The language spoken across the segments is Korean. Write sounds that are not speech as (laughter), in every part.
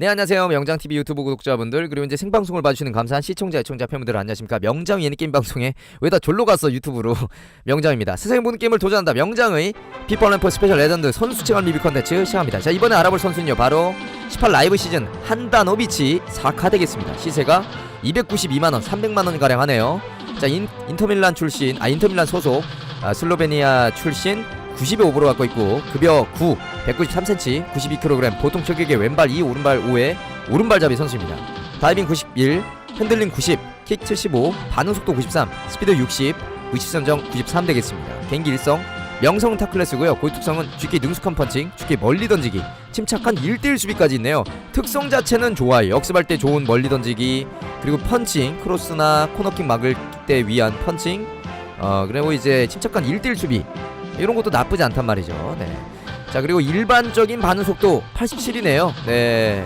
네 안녕하세요. 명장TV 유튜브 구독자분들 그리고 이제 생방송을 봐주시는 감사한 시청자 애청자 팬분들 안녕하십니까? 명장 예능게임 방송에 왜 다 졸로 갔어 유튜브로. (laughs) 명장입니다. 세상에 모든 게임을 도전한다. 명장의 피퍼램프 스페셜 레전드 선수 체감 리뷰 컨텐츠 시작합니다. 자 이번에 알아볼 선수는요 바로 18 라이브 시즌 한다노비치 4카 되겠습니다. 시세가 292만원 300만원 가량 하네요. 자 인, 인터밀란 출신 아 인터밀란 소속 아, 슬로베니아 출신 90에 오버로 갖고 있고 급여 9 193cm 92kg 보통 체격의 왼발 2 오른발 5에 오른발잡이 선수입니다. 다이빙 91 핸들링 90 킥 75 반응 속도 93 스피드 60 의식 선정 93 되겠습니다. 개인기 일성 명성 타클래스고요. 고유 특성은 쥐기 능숙한 펀칭 쥐기 멀리 던지기 침착한 1대1 수비까지 있네요. 특성 자체는 좋아요. 역습할 때 좋은 멀리 던지기 그리고 펀칭 크로스나 코너킥 막을 때 위한 펀칭 어 그리고 이제 침착한 1대1 수비 이런 것도 나쁘지 않단 말이죠. 네. 자 그리고 일반적인 반응 속도 87이네요. 네.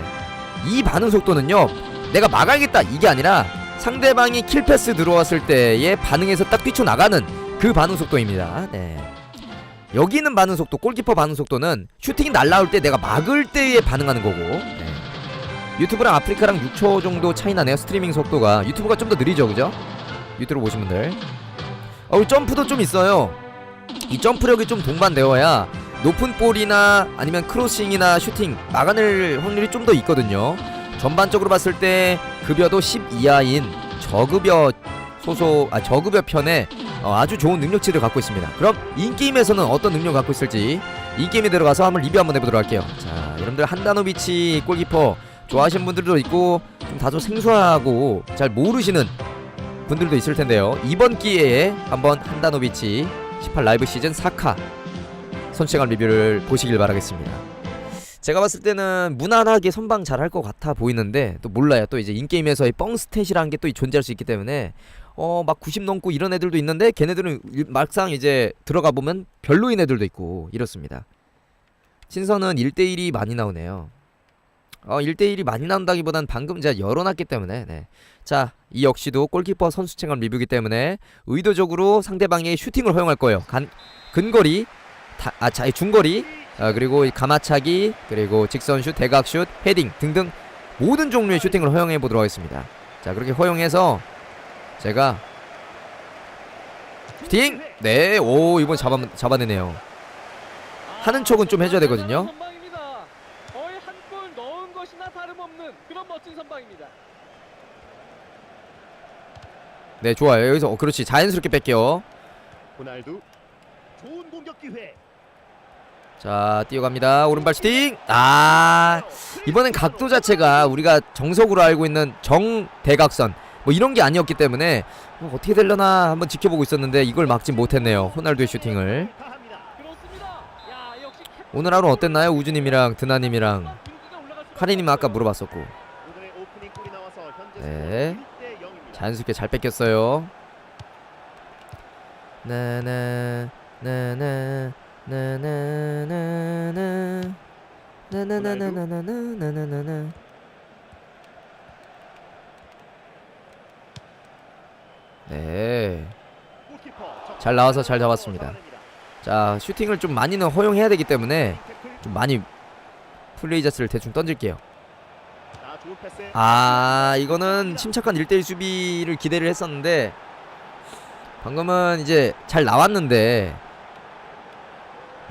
이 반응 속도는요. 내가 막아야겠다 이게 아니라 상대방이 킬패스 들어왔을 때의 반응에서 딱 뛰쳐나가는 그 반응 속도입니다. 네. 여기 있는 반응 속도, 골키퍼 반응 속도는 슈팅이 날라올 때 내가 막을 때에 반응하는 거고. 네. 유튜브랑 아프리카랑 6초 정도 차이 나네요. 스트리밍 속도가 유튜브가 좀 더 느리죠, 그죠? 유튜브 보신 분들. 어, 점프도 좀 있어요. 이 점프력이 좀 동반되어야 높은 볼이나 아니면 크로싱이나 슈팅 막아낼 확률이 좀 더 있거든요. 전반적으로 봤을 때 급여도 10 이하인 저급여 소속 아 저급여 편에 어, 아주 좋은 능력치를 갖고 있습니다. 그럼 인게임에서는 어떤 능력을 갖고 있을지 인게임에 들어가서 한번 리뷰 한번 해보도록 할게요. 자, 여러분들 한다노비치 골키퍼 좋아하시는 분들도 있고 좀 다소 생소하고 잘 모르시는 분들도 있을 텐데요. 이번 기회에 한번 한다노비치 18 라이브 시즌 4카 선취감 리뷰를 보시길 바라겠습니다. 제가 봤을 때는 무난하게 선방 잘 할 것 같아 보이는데 또 몰라요. 또 이제 인게임에서의 뻥 스탯이라는 게 또 존재할 수 있기 때문에 어 막 90 넘고 이런 애들도 있는데 걔네들은 일- 막상 이제 들어가 보면 별로인 애들도 있고 이렇습니다. 신선은 1대1이 많이 나오네요. 어 1대1이 많이 나온다기보단 방금 제가 열어놨기 때문에 네. 자, 이 역시도 골키퍼 선수 체감 리뷰기 때문에 의도적으로 상대방의 슈팅을 허용할 거예요. 간, 근거리, 다, 아, 자, 중거리, 아, 그리고 이 가마차기, 그리고 직선슛, 대각슛, 헤딩 등등 모든 종류의 슈팅을 허용해 보도록 하겠습니다. 자, 그렇게 허용해서 제가 슈팅! 네, 오, 이번 잡아, 잡아내네요. 하는 척은 좀 해줘야 되거든요. 거의 한 골 넣은 것이나 다름없는 그런 멋진 선방입니다. 네, 좋아요. 여기서, 어, 그렇지. 자연스럽게 뺄게요. 호날두. 좋은 공격 기회. 자 뛰어갑니다. 오른발 슈팅. 아 이번엔 각도 자체가 우리가 정석으로 알고 있는 정대각선. 뭐 이런 게 아니었기 때문에 어, 어떻게 되려나 한번 지켜보고 있었는데 이걸 막지 못했네요 호날두의 슈팅을. 오늘 하루 어땠나요? 우주님이랑 드나님이랑? 카리님 아까 물어봤었고. 네. 자연스럽게 잘 뺏겼어요 나나 나 나 나 나나나나 나나나나나나나나나 네. 잘 나와서 잘 잡았습니다. 자, 슈팅을 좀 많이는 허용해야 되기 때문에. 좀 많이 플레이자스를 대충 던질게요. 아, 이거는 침착한 1대1 수비를 기대를 했었는데 방금은 이제 잘 나왔는데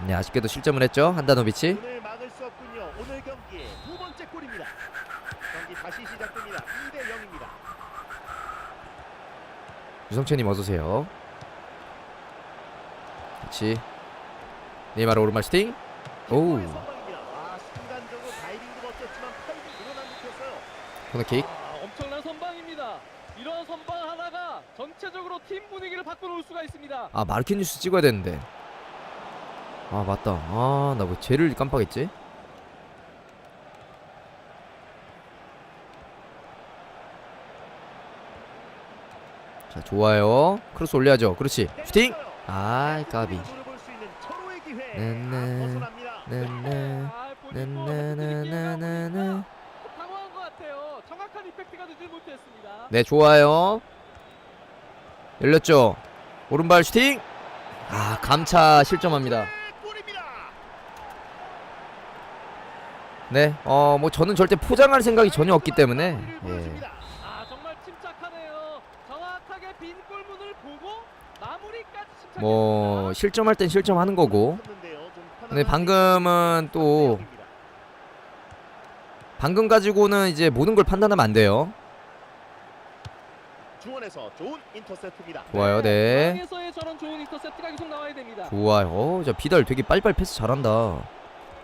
네, 아쉽게도 실점을 했죠. 한다노비치. 오늘 막을 수 없군요. 오늘 경기의 두 번째 골입니다. 경기 다시 시작됩니다. 2대 0입니다. 유성채님 어서 오세요. 그렇지. 네이마르 오른발 슈팅. 오우. 선방입니다. 아, 순간적으로 다이빙도 멋졌지만 팔이 늘어난 듯했어요. 코너킥. 아, 엄청난 선방입니다. 이런 선방 하나가 전체적으로 팀 분위기를 바꿔놓을 수가 있습니다. 아 마르키뉴스 찍어야 되는데 아 맞다 아 나 뭐 쟤를 깜빡했지 자 좋아요 크로스 올려야죠 그렇지 슈팅. 아이 까비 철호의 기회. 네네. 아, 벗어납니다. 네네 뭐 네네 네네 네 당황한 것 같아요. 정확한 이펙트가 되지 못했습니다. 네 좋아요 열렸죠 오른발 슈팅 아 감차 실점합니다. 네, 어, 뭐 저는 절대 포장할 생각이 전혀 없기 때문에 예. 아. 뭐 실점할 땐 실점하는 거고 근데 방금은 또 방금 가지고는 이제 모든 걸 판단하면 안 돼요. 중원에서 좋은 인터셉트입니다. 좋아요, 네. 중앙에서의 저런 좋은 인터셉트가 계속 나와야 됩니다. 좋아요. 어, 저 비달 되게 빨리빨리 패스 잘한다.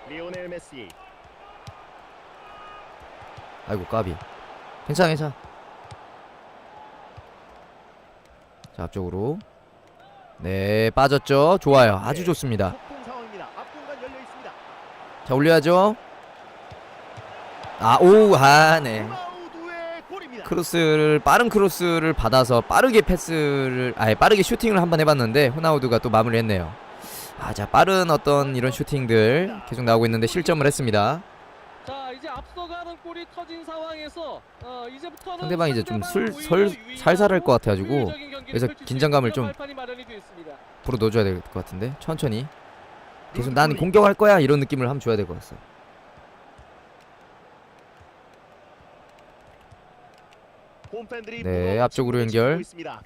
리오넬 메시. 아이고 까비. 괜찮아, 괜찮아. 자 앞쪽으로. 네 빠졌죠. 좋아요. 아주 좋습니다. 폭풍 상황입니다. 앞공간 열려 있습니다. 자 올려야죠. 아, 오, 아, 네. 크로스를 빠른 크로스를 받아서 빠르게 패스를 아예 빠르게 슈팅을 한번 해봤는데 호나우두가 또 마무리했네요. 아, 자 빠른 어떤 이런 슈팅들 계속 나오고 있는데 실점을 했습니다. 자 이제 앞서가는 골이 터진 상황에서 어, 이제부터는 상대방이 이제 좀 술- 설- 살살할 것 같아가지고 그래서 긴장감을 좀-. 앞으로 넣어줘야 될 것 같은데 천천히 계속 난 공격할 거야 이런 느낌을 한번 줘야 될 것 같아. 홈팬들이 네, 앞쪽으로 연결.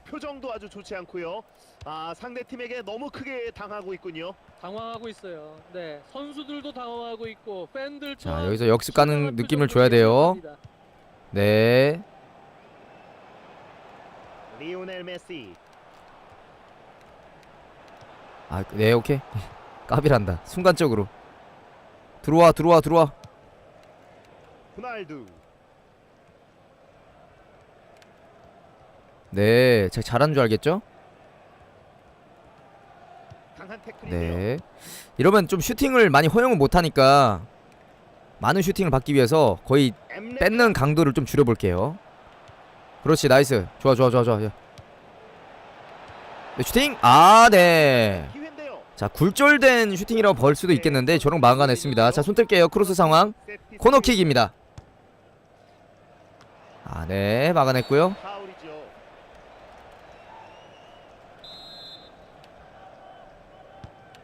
표정도 아주 좋지 않고요. 아, 상대 팀에게 너무 크게 당하고 있군요. 당황하고 있어요. 네 선수들도 당황하고 있고 팬들 자 여기서 역습 가는 느낌을 줘야 돼요. 네, 리오넬 메시. 아, 네 오케이 (laughs) 까비란다 순간적으로 들어와 들어와 들어와 호날두. 네, 제가 잘하는 줄 알겠죠? 네. 이러면 좀 슈팅을 많이 허용을 못 하니까 많은 슈팅을 받기 위해서 거의 뺏는 강도를 좀 줄여 볼게요. 그렇지. 나이스. 좋아 좋아 좋아 좋아. 네, 슈팅? 아, 네. 자, 굴절된 슈팅이라고 볼 수도 있겠는데 저런 막아냈습니다. 자, 손 뜰게요. 크로스 상황. 코너킥입니다. 아, 네. 막아냈고요. 파울이죠.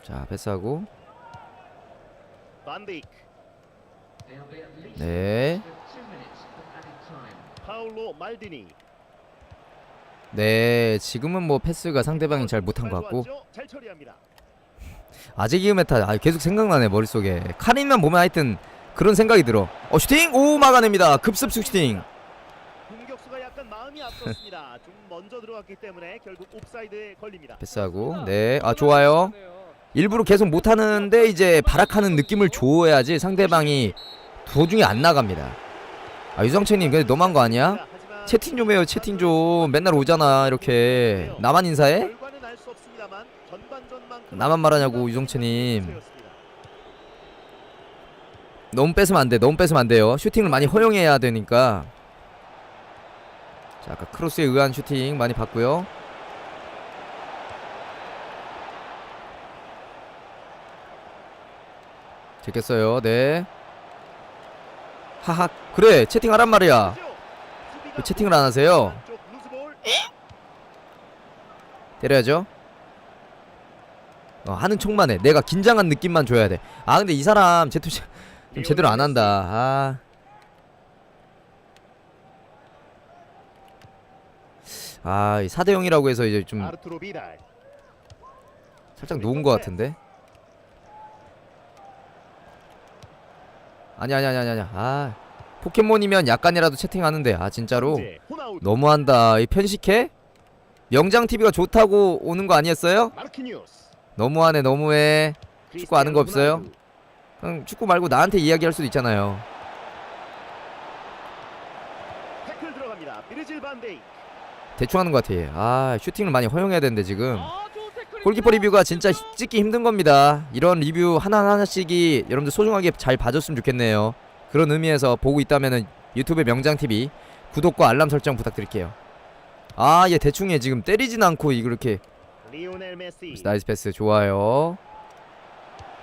자, 패스하고. 네. 네, 지금은 뭐 패스가 상대방이 잘 못한 것 같고. (laughs) 아재기음 메타 아, 계속 생각나네 머릿속에. 카린만 보면 하여튼 그런 생각이 들어. 어 슈팅? 오 막아냅니다. 급습 슈팅. 공격수가 약간 마음이 앞섰습니다. 좀 먼저 들어갔기 때문에 결국 옵사이드에 걸립니다. 패스하고. 네 아 좋아요 일부러 계속 못하는데 이제 발악하는 느낌을 줘야지 상대방이 도중에 안 나갑니다 아 유정채님 근데 너무한 거 아니야? 채팅 좀 해요 채팅 좀 맨날 오잖아 이렇게 나만 인사해? 나만 말하냐고 세웠습니다. 너무 뺏으면 안 돼. 너무 뺏으면 안 돼요. 슈팅을 많이 허용해야 되니까. 자, 아까 크로스에 의한 슈팅 많이 봤고요. 제꼈어요. 네. 하하. 그래. 채팅하란 말이야. 왜 채팅을 안 하세요? 때려야죠. 어, 하는 척만 해. 내가 긴장한 느낌만 줘야 돼. 아, 근데 이 사람 제투 좀 제대로 안 한다. 아. 아, 4대 0이라고 해서 이제 좀. 살짝 놓은 것 같은데. 아니 아니 아니 아니 아니. 아. 포켓몬이면 약간이라도 채팅하는데. 아, 진짜로. 너무한다. 이 편식해? 명장 TV가 좋다고 오는 거 아니었어요? 너무하네, 너무해. 축구 아는 거 없어요? 그냥 축구 말고 나한테 이야기할 수도 있잖아요. 대충 하는 것 같아. 얘. 아, 슈팅을 많이 허용해야 되는데 지금. 골키퍼 리뷰가 진짜 찍기 힘든 겁니다. 이런 리뷰 하나하나씩이 여러분들 소중하게 잘 봐줬으면 좋겠네요. 그런 의미에서 보고 있다면은 유튜브 명장TV 구독과 알람 설정 부탁드릴게요. 아, 얘 대충 해. 지금 때리진 않고 이렇게. 나이스 패스 좋아요.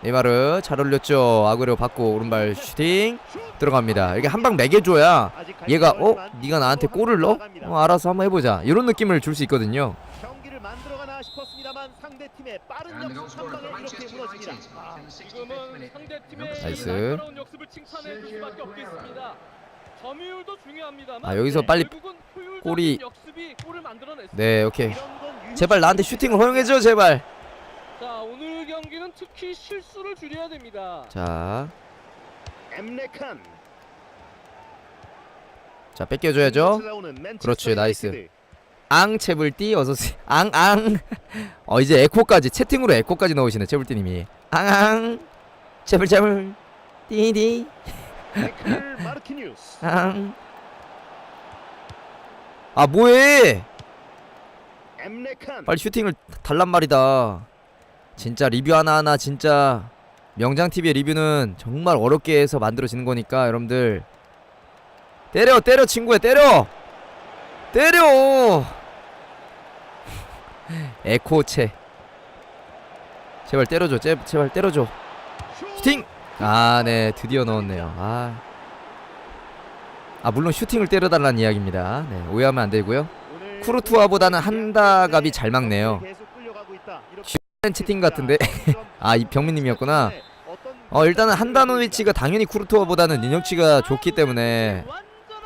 네이마르 잘 올렸죠. 아그레오 받고 오른발 슈팅 들어갑니다. 이게 한 방 매겨줘야 얘가 어 네가 나한테 골을 넣어? 어 알아서 한번 해보자. 이런 느낌을 줄 수 있거든요. 경기를 만들어가나 싶었습니다만 상대 팀 팀의 빠른 역습 한 방에 이렇게 무너집니다. 아, 지금은 상대 팀의 나이스. 이 날카로운 역습을 칭찬해 줄 수밖에 없겠습니다. 점유율도 중요합니다만 아, 여기서 네, 빨리 결국은 효율적인 골이- 역습이 골을 만들어냈습니다. 네 오케이 이런 건 유효 제발 나한테 슈팅을 허용해줘 제발 자 오늘 경기는 특히 실수를 줄여야 됩니다. 자, 엠레칸. 자 뺏겨줘야죠 그렇지, 나이스. 유나이티드. 앙 채불띠 어서오세요. 앙앙. (laughs) 어 이제 에코까지 채팅으로 에코까지 넣으시네 채불띠님이. 앙앙. 채불 채불. 띠디 마이클 마르키뉴스. 앙. 아 뭐해. 빨리 슈팅을 달란 말이다. 진짜 리뷰 하나하나 진짜 명장TV의 리뷰는 정말 어렵게 해서 만들어지는 거니까 여러분들. 때려 때려 친구야 때려! 때려 에코체 제발 때려줘. 제, 제발 때려줘. 슈팅! 아 네. 드디어 넣었네요. 아. 아 물론 슈팅을 때려달라는 이야기입니다. 네 오해하면 안 되고요. 오늘 쿠르투아보다는 한다갑이 잘 막네요. 이렇게 채팅 같은데. (laughs) 아, 이 병민님이었구나. 어 일단은 한다노위치가 당연히 쿠르투아보다는 능력치가 좋기 때문에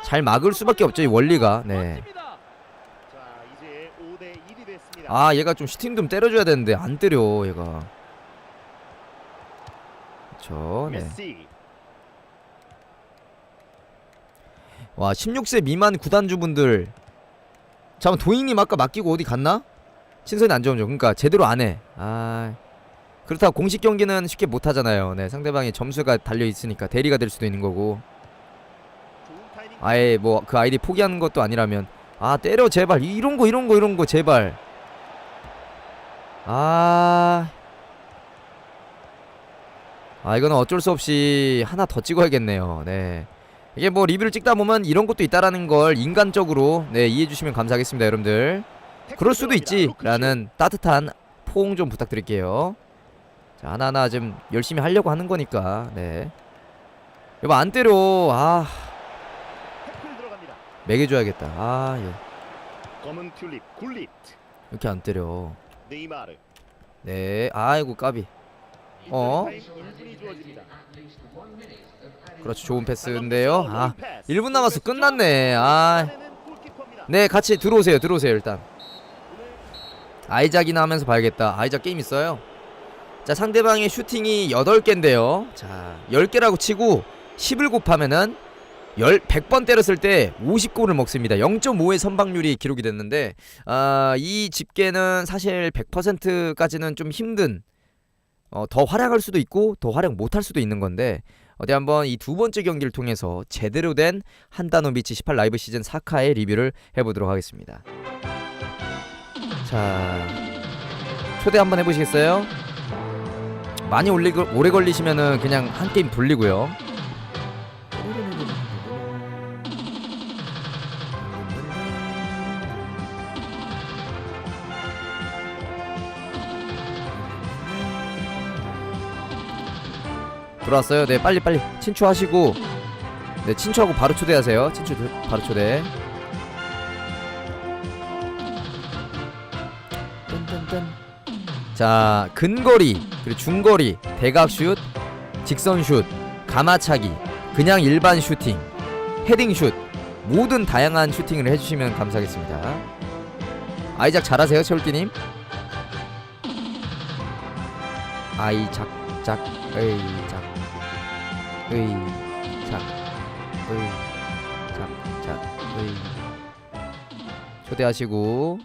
잘 막을 수밖에 없죠 이 원리가. 네. 자, 이제 5대 1이 됐습니다. 아 얘가 좀 슈팅 좀 때려줘야 되는데 안 때려 얘가. 그쵸 네. 와 16세 미만 구단주분들. 잠깐 도잉님 아까 맡기고 어디 갔나? 신선이 안 좋은죠 그러니까 제대로 안해 아 그렇다고 공식 경기는 쉽게 못하잖아요. 네 상대방이 점수가 달려있으니까 대리가 될 수도 있는 거고. 좋은. 아예 뭐 그 아이디 포기하는 것도 아니라면 아 때려 제발. 이런 거 이런 거 이런 거 제발 아. 아 이거는 어쩔 수 없이 하나 더 찍어야겠네요. 네. 이게 뭐 리뷰를 찍다 보면 이런 것도 있다라는 걸 인간적으로 네 이해해 주시면 감사하겠습니다, 여러분들. 그럴 수도 있지라는 따뜻한 포옹 좀 부탁드릴게요. 자, 하나하나 좀 열심히 하려고 하는 거니까. 네. 여보 안 때려. 아. 매겨 줘야겠다. 아, 예. 검은 튤립 굴릿. 이렇게 안 때려. 네이마르. 네. 아이고 까비. 어? 타임 1분이 주어집니다. 그렇죠. 좋은 패스인데요. 아, 패스. 1분 남아서 끝났네. 아. 골키퍼입니다. 네, 같이 들어오세요. 들어오세요, 일단. 아이작이나 하면서 봐야겠다. 아이작 게임 있어요. 자, 상대방의 슈팅이 8개인데요. 자, 10개라고 치고 10을 곱하면은 10, 100번 때렸을 때 50골을 먹습니다. 0.5의 선방률이 기록이 됐는데 아, 이 집계는 사실 100%까지는 좀 힘든 어, 더 활약할 수도 있고 더 활약 못할 수도 있는 건데 어디 한번 이 두 번째 경기를 통해서 제대로 된 한다노비치 18 라이브 시즌 4카의 리뷰를 해보도록 하겠습니다. 자, 초대 한번 해보시겠어요? 많이 올리, 오래 걸리시면은 그냥 한 게임 돌리고요. 들어왔어요. 네, 빨리 빨리 친추하시고, 네, 친추하고 바로 초대하세요. 친추 들- 바로 초대. 자, 근거리, 그리고 중거리, 대각슛, 직선슛, 가마차기, 그냥 일반 슈팅, 헤딩슛, 모든 다양한 슈팅을 해주시면 감사하겠습니다. 아이작 잘하세요, 채울띠님. 아이작, 작, 에이작, 에이작, 에이작, 작, 에이. 초대하시고.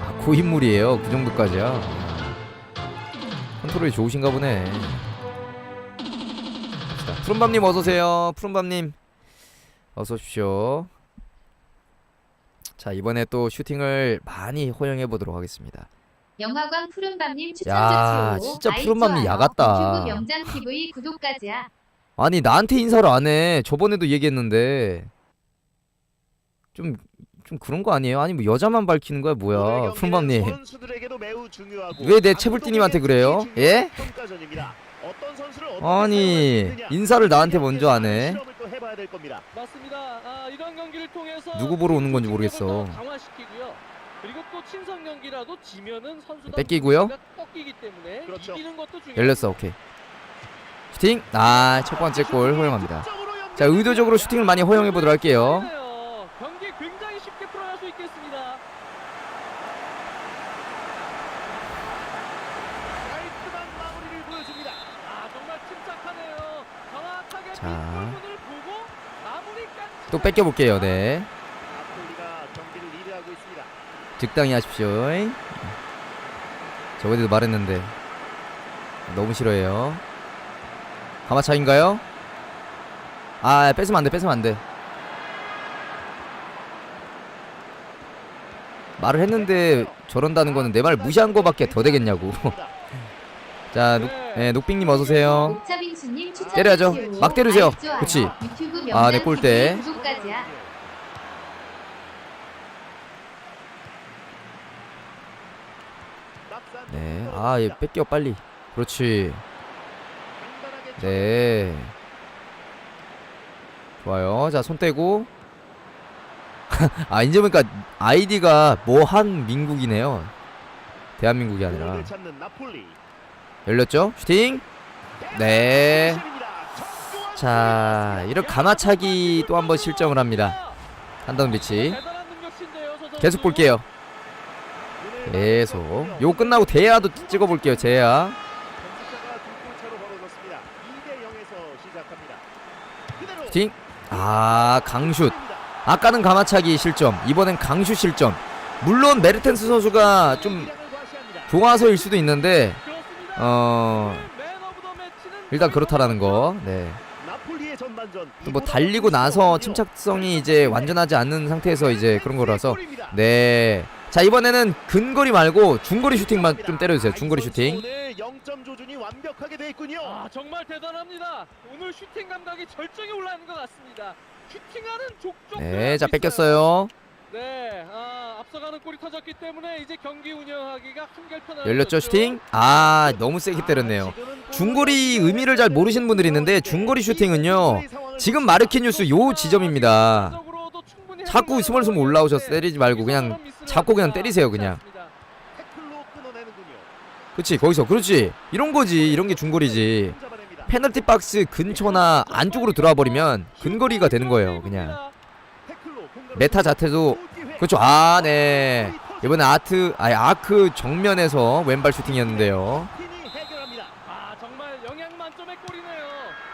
아 고인물이에요. 그 정도까지야. 아, 컨트롤이 좋으신가 보네. 자 푸른밤님 어서오세요. 푸른밤님 어서 오십시오 자 이번에 또 슈팅을 많이 허용해 보도록 하겠습니다 영화관 푸른밤님 추천 야, 좋죠. 진짜 푸른밤님 좋아요. 야같다. 유튜브 명장 TV 구독까지야. 아니 나한테 인사를 안 해 저번에도 얘기했는데 좀 좀 그런 거 아니에요? 아니 뭐 여자만 밝히는 거야 뭐야 푸른밤님 왜 내 채불띠님한테 그래요? 예? 아니. 인사를 나한테 먼저 안 해. 해봐야 될 겁니다. 맞습니다. 아, 이런 경기를 통해서 누구 보러 오는 건지 팀 모르겠어. 강화시키고요. 그리고 또 친선 경기라도 지면은 선수단 뺏기고요. 꺾이기 때문에 그렇죠. 이기는 것도 중요해요. 열렸어 오케이 슈팅 아 첫 번째 골 허용합니다 자 의도적으로 슈팅을 많이 허용해 보도록 할게요 뺏겨 볼게요. 네. 적당히 하십시오. 저번에도 말했는데 너무 싫어해요. 가마차인가요? 아 뺏으면 안돼 뺏으면 안돼. 말을 했는데 저런다는 거는 내 말 무시한 거밖에 더 되겠냐고. (laughs) 자 녹, 네, 녹빙님 어서오세요. 때려야죠. 막 때리세요. 그치. 아, 네, 골대. 네, 아, 얘 뺏겨 빨리. 그렇지. 네. 좋아요. 자, 손 떼고. (laughs) 아, 이제 보니까 아이디가 뭐 한 민국이네요. 대한민국이 아니라. 열렸죠? 슈팅. 네. 자, 이런 가마차기 또 한 번 실점을 합니다. 한다운 비치. 계속 볼게요. 계속. 요 끝나고 대야도 찍어 볼게요. 제야. 점수차가 두 골차로 벌어졌습니다. 2대 0에서 시작합니다. 그대로 팅. 아, 강슛. 아까는 가마차기 실점. 이번엔 강슛 실점. 물론 메르텐스 선수가 좀 좋아서일 수도 있는데. 어 일단 그렇다라는 거. 네. 뭐 달리고 나서 침착성이 이제 완전하지 않는 상태에서 이제 그런 거라서 네. 자 이번에는 근거리 말고 중거리 슈팅만 좀 때려주세요. 중거리 슈팅. 0점 조준이 완벽하게 돼 있군요. 아 정말 대단합니다. 오늘 슈팅 감각이 절정에 올라있는 것 같습니다. 슈팅하는 족족. 네, 자 뺏겼어요. 네, 아, 앞서가는 골이 터졌기 때문에 이제 경기 운영하기가 한결 편한. 열렸죠 슈팅. 아 너무 세게 때렸네요. 중거리 의미를 잘 모르시는 분들이 있는데 중거리 슈팅은요. 지금 마르키뉴스 요 지점입니다. 자꾸 스멀스멀 올라오셔서 때리지 말고 그냥 잡고 그냥 때리세요, 그냥. 그렇지 거기서 그렇지 이런 거지 이런 게 중거리지. 잡아냅니다. 페널티 박스 근처나 안쪽으로 들어와 버리면 근거리가 되는 거예요 그냥. 메타 자태도 그렇죠. 아, 네. 이번에 아트 아니 아크 정면에서 왼발 슈팅이었는데요.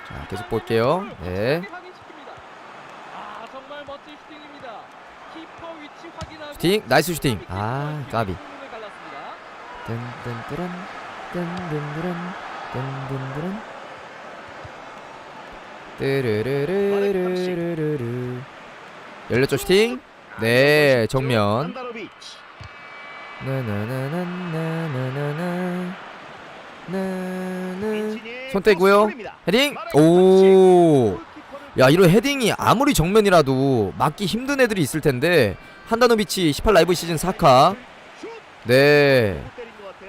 자, 계속 볼게요. 네. 슈팅, 나이스 슈팅. 아, 까비. 든든드런 든든드런 든든드런 르르르르르르 열렸죠 슈팅? 네 정면 손 떼고요 헤딩 오야 이런 헤딩이 아무리 정면이라도 막기 힘든 애들이 있을 텐데 한다노비치 18 라이브 시즌 4카 네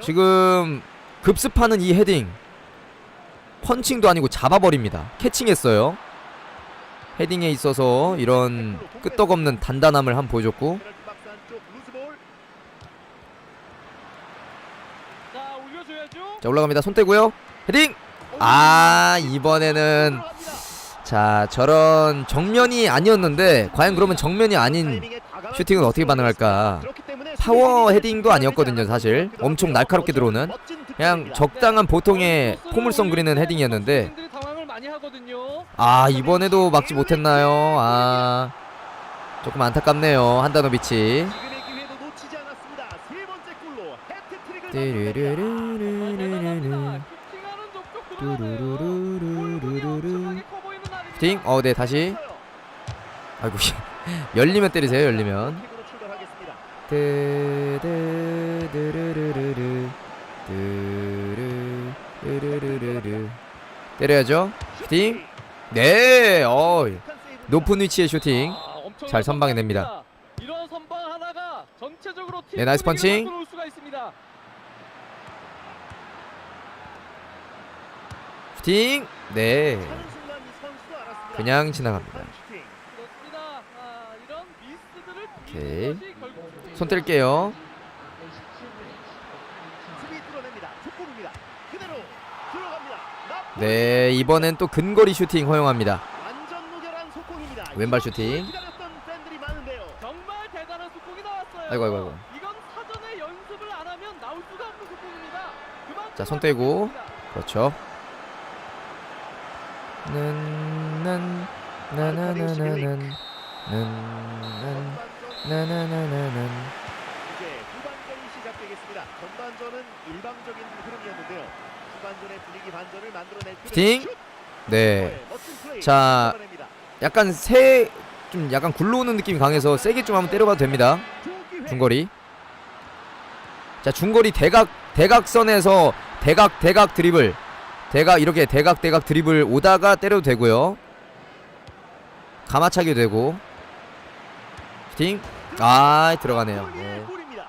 지금 급습하는 이 헤딩 펀칭도 아니고 잡아버립니다 캐칭했어요 헤딩에 있어서 이런 끄떡없는 단단함을 한번 보여줬고. 자 올라갑니다 손 떼고요 헤딩 아 이번에는. 자 저런 정면이 아니었는데 과연 그러면 정면이 아닌 슈팅은 어떻게 반응할까 파워 헤딩도 아니었거든요 사실 엄청 날카롭게 들어오는 그냥. 적당한 보통의 포물선 그리는 헤딩이었는데 많이 하거든요. 아 이번에도 막지 못했나요? 아 조금 안타깝네요. 한다노비치. 지금의 기회도 놓치지 않았습니다. 세 번째 골로 족족 들어가네요. 뚜루루루루루루루 날입니다. 슈팅 어 네 다시. 아이고 (laughs) 열리면 때리세요 열리면. 뜨르르르르르. 때려야죠 슈팅. 네. 어, 높은 위치의 슈팅. 잘 선방해냅니다. 네, 나이스 펀칭. 슈팅. 네. 그냥 지나갑니다. 오케이. 손 뗄게요. 네, 이번엔 또 근거리 슈팅 허용합니다. 왼발 슈팅. 아이고, 아이고, 아이고. 이건 사전에 연습을 안 하면 나올 수가 없는 속공입니다. 그만큼 자, 손 떼고. 그렇죠. 는는 나나나나는 는는 전반전 나나나나는 이제 후반전이 시작되겠습니다. 전반전은 일방적인 흐름이었는데요. 슈팅. 슛! 네. 플레이. 자. 약간 새좀 약간 굴러오는 느낌이 강해서 세게 좀 한번 때려봐도 됩니다. 중거리. 자 중거리 대각 대각선에서 대각 대각 드리블 대각 이렇게 대각 대각 드리블 오다가 때려도 되고요. 가마차기도 되고. 슈팅. 아 들어가네요. 네. 골입니다.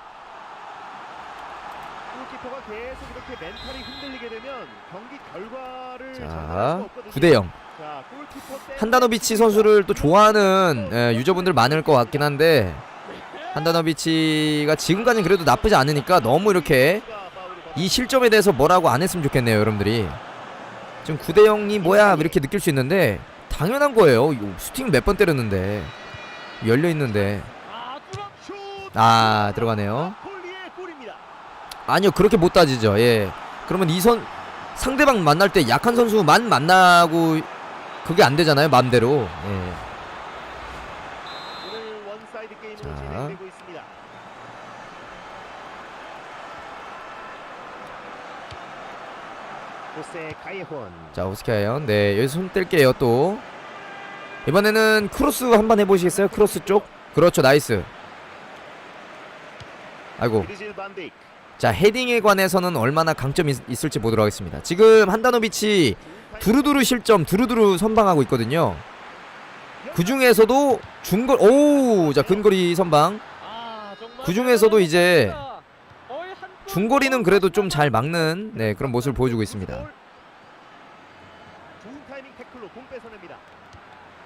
골키퍼가 계속 이렇게 멘탈이 흔들리게 되면 경기 결과를 장담할 자 수가 없거든요. 9대 0. 자, 골키퍼 때문에 한다노비치 선수를 또 좋아하는 예, 유저분들 많을 것 같긴 한데 한다노비치가 지금까지는 그래도 나쁘지 않으니까 너무 이렇게 이 실점에 대해서 뭐라고 안 했으면 좋겠네요 여러분들이 지금 9대 0이 뭐야 이렇게 느낄 수 있는데 당연한 거예요 슈팅 몇 번 때렸는데 열려 있는데 아, 들어가네요. 아니요 그렇게 못 따지죠 예 그러면 이선 상대방 만날 때 약한 선수만 만나고 그게 안 되잖아요 맘대로. 예. 자. 자 오스카이언. 네 여기서 손 뗄게요 또. 이번에는 크로스 한번 해보시겠어요? 크로스 쪽? 그렇죠 나이스. 아이고 자 헤딩에 관해서는 얼마나 강점이 있- 있을지 보도록 하겠습니다. 지금 한다노비치 두루두루 실점 두루두루 선방하고 있거든요. 그 중에서도 중거 오자 근거리 선방. 그 중에서도 이제 중거리는 그래도 좀 잘 막는 네 그런 모습을 보여주고 있습니다.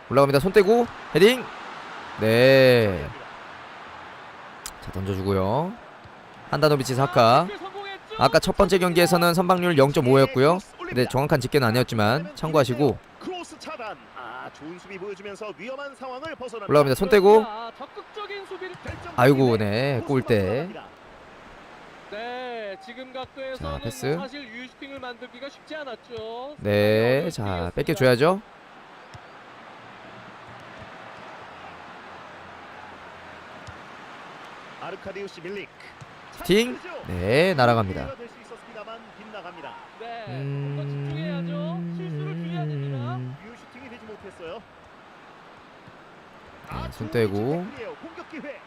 올라갑니다. 손 떼고 헤딩. 네 자 던져주고요 한다노비치 사카 아? 아까 첫 번째 경기에서는 선방률 0.5였고요. 근데 정확한 집계는 아니었지만 참고하시고. 올라갑니다. 손 떼고 아, 아이고. 네 골대. 네, 자, 패스. 않았죠. 네 자 뺏겨줘야죠 아르카디우스 밀릭. 팅. 네 날아갑니다. 네. 음... 못했어요. 네, 손 떼고. 태클이에요. 공격 기회.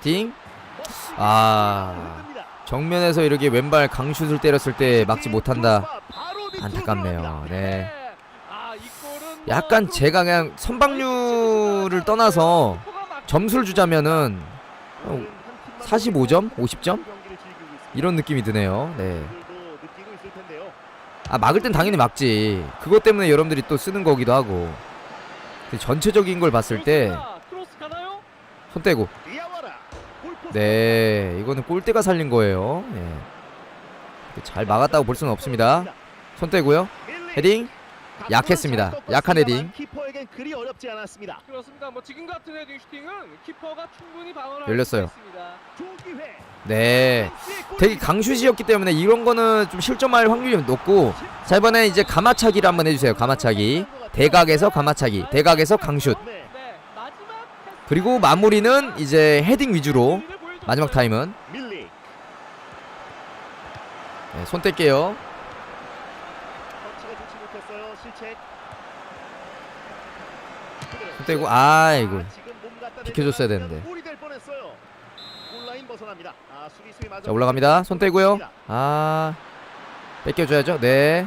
팅 멋지게 아. 정면에서 이렇게 왼발 강슛을 때렸을 때 막지 못한다 안타깝네요. 네 아, 뭐 약간 좀- 제가 그냥 선방률을 떠나서 막- 점수를 주자면은 팀만 45점? 50점? 경기를 즐기고 있습니다. 이런 느낌이 드네요 네. 아 막을 땐 당연히 막지 그것 때문에 여러분들이 또 쓰는 거기도 하고 전체적인 걸 봤을 때? 손 떼고. 네 이거는 골대가 살린 거예요 네. 잘 막았다고 볼 수는 없습니다 손 떼고요. 헤딩 약했습니다. 잘 약한 헤딩. 키퍼에겐 그리 어렵지 않았습니다. 그렇습니다. 뭐 지금 같은 헤딩 슈팅은 키퍼가 충분히 방어를 열렸어요. 네. 되게 강슛이었기 때문에 이런 거는 좀 실점할 확률이 높고 자 이번에 이제 가마차기를 한번 해주세요 가마차기 대각에서 가마차기 대각에서 강슛 네. 그리고 마무리는 이제 헤딩 위주로. 마지막 타임은. 네, 손 뗄게요 터치가 좋지 못했어요. 실책. 손 떼고 아이고 아, 비켜줬어야 되는데. 아. 자 올라갑니다 손 떼고요 아 뺏겨줘야죠 네.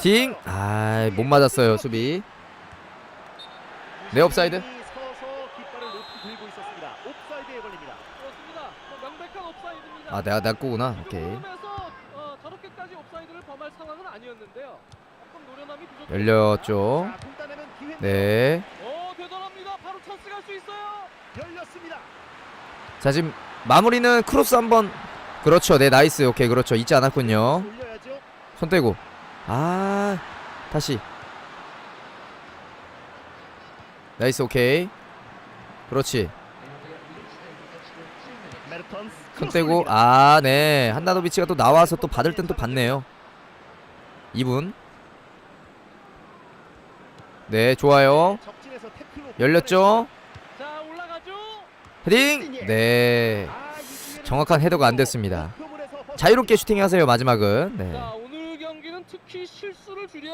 팅! 아, 못 맞았어요, 수비. 네, 옵사이드. 뭐. 아, 내가 나 거구나. 지금 오케이. 열렸죠. 네. 자 지금 마무리는 크로스 한번 그렇죠. 네 나이스. 오케이 그렇죠. 잊지 않았군요. 손 떼고 아 다시 나이스 오케이 그렇지 손 떼고 아네 한나노비치가 또 나와서 또 받을 땐 또 받네요 2분 네 좋아요. 열렸죠. 헤딩? 네. 아, 이 기회를 정확한 헤더가 안 됐습니다. 자유롭게 슈팅하세요 마지막은. 네.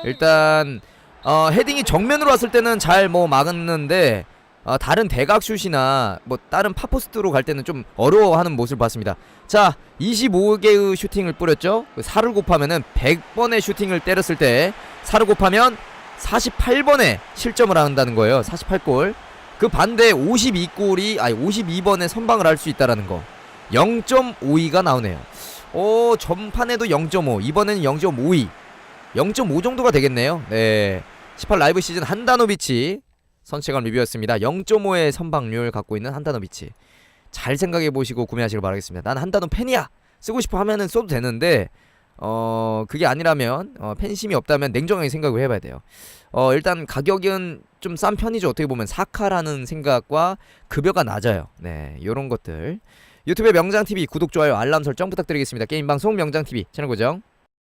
일단 어, 헤딩이 정면으로 왔을 때는 잘 뭐 막았는데 어, 다른 대각 슛이나 뭐 다른 파포스트로 갈 때는 좀 어려워하는 모습을 봤습니다. 자, 25개의 슈팅을 뿌렸죠. 그 4를 곱하면은 100번의 슈팅을 때렸을 때 4를 곱하면 48번에 실점을 한다는 거예요. 48골. 그 반대 52골이 아니 52번에 선방을 할 수 있다라는 거. 0.52가 나오네요. 오, 전판에도 0.5, 이번에는 0.52. 0.5 정도가 되겠네요. 네. 18 라이브 시즌 한다노비치 선체감 리뷰였습니다. 0.5의 선방률 갖고 있는 한다노비치. 잘 생각해 보시고 구매하시길 바라겠습니다. 난 한다노 팬이야. 쓰고 싶어 하면은 써도 되는데 어 그게 아니라면 어, 팬심이 없다면 냉정하게 생각을 해봐야 돼요. 어 일단 가격은 좀 싼 편이죠. 어떻게 보면 사카라는 생각과 급여가 낮아요. 네, 요런 것들. 유튜브의 명장 TV 구독 좋아요 알람 설정 부탁드리겠습니다. 게임 방송 명장 TV 채널 고정.